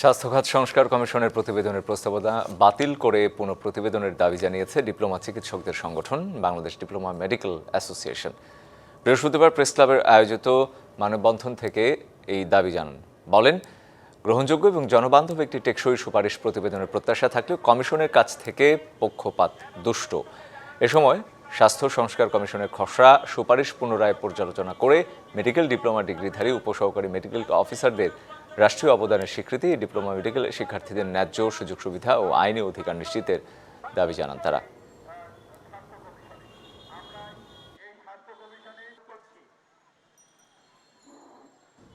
স্বাস্থ্যখাত সংস্কার কমিশনের প্রতিবেদনের প্রস্তাবনা বাতিল করে পুনঃ প্রতিবেদনের দাবি জানিয়েছে ডিপ্লোমা চিকিৎসকদের সংগঠন, বাংলাদেশ ডিপ্লোমা মেডিকেল অ্যাসোসিয়েশন। বৃহস্পতিবার প্রেস ক্লাবের আয়োজিত মানববন্ধন থেকে এই দাবি জানান। বলেন, গ্রহণযোগ্য এবং জনবান্ধব একটি টেকসই সুপারিশ প্রতিবেদনের প্রত্যাশা থাকলেও কমিশনের কাছ থেকে পক্ষপাত দুষ্ট। এ সময় স্বাস্থ্য সংস্কার কমিশনের খসড়া সুপারিশ পুনরায় পর্যালোচনা করে মেডিকেল ডিপ্লোমা ডিগ্রিধারী, উপসহকারী মেডিকেল অফিসারদের রাষ্ট্রীয় অবদানের স্বীকৃতি, ডিপ্লোমা মেডিকেল শিক্ষার্থীদের ন্যায্য সুযোগ সুবিধা ও আইনি অধিকার নিশ্চিতের দাবি জানান তারা।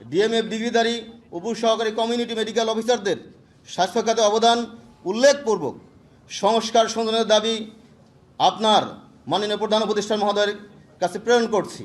ডিএমএফ ডিগ্রিধারী, উপসহকারী কমিউনিটি মেডিকেল অফিসারদের স্বাস্থ্য খাতে অবদান উল্লেখপূর্বক সংস্কার সংশোধনের দাবি আপনার মাননীয় প্রধান উপদেষ্টা মহোদয়ের কাছে প্রেরণ করছি।